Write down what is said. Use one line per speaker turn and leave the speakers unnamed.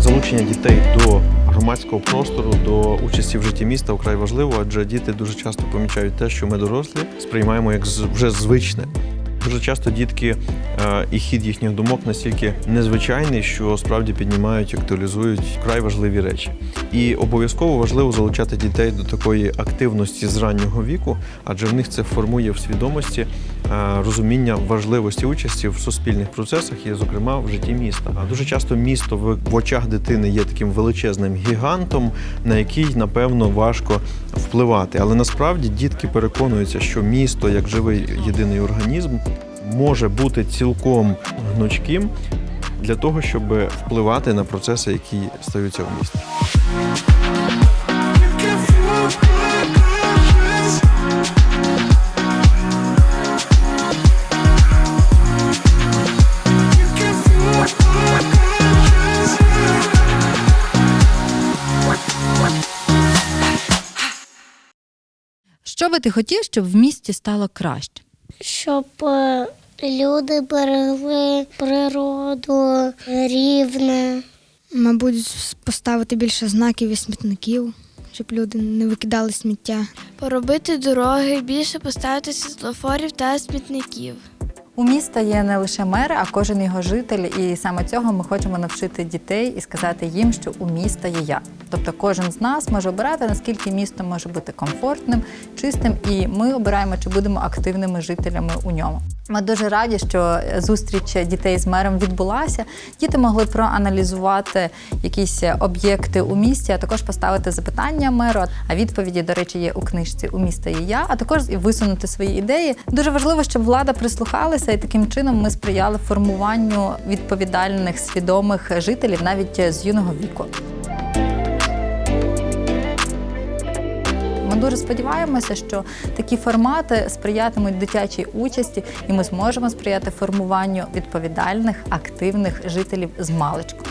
Залучення дітей до громадського простору, до участі в житті міста вкрай важливо, адже діти дуже часто помічають те, що ми дорослі сприймаємо як вже звичне. Дуже часто дітки е, і хід їхніх думок настільки незвичайний, що справді піднімають, актуалізують вкрай важливі речі. І обов'язково важливо залучати дітей до такої активності з раннього віку, адже в них це формує в свідомості е, розуміння важливості участі в суспільних процесах і, зокрема, в житті міста. А дуже часто місто в, очах дитини є таким величезним гігантом, на який напевно важко впливати. Але насправді дітки переконуються, що місто як живий єдиний організм може бути цілком гнучким для того, щоб впливати на процеси, які стаються в місті.
Що би ти хотів, щоб в місті стало краще?
щоб е, люди берегли природу рівне.
Мабуть, поставити більше знаків і смітників, щоб люди не викидали сміття.
Поробити дороги, більше поставити світлофорів та смітників.
У міста є не лише мер, а кожен його житель, і саме цього ми хочемо навчити дітей і сказати їм, що у міста є я. Тобто кожен з нас може обирати, наскільки місто може бути комфортним, чистим, і ми обираємо, чи будемо активними жителями у ньому. Ми дуже раді, що зустріч дітей з мером відбулася. Діти могли проаналізувати якісь об'єкти у місті, а також поставити запитання меру. А відповіді, до речі, є у книжці У міста є я, а також і висунути свої ідеї. Дуже важливо, щоб влада прислухалася, і таким чином ми сприяли формуванню відповідальних, свідомих жителів навіть з юного віку. Дуже сподіваємося, що такі формати сприятимуть дитячій участі, і ми зможемо сприяти формуванню відповідальних, активних жителів з маличку.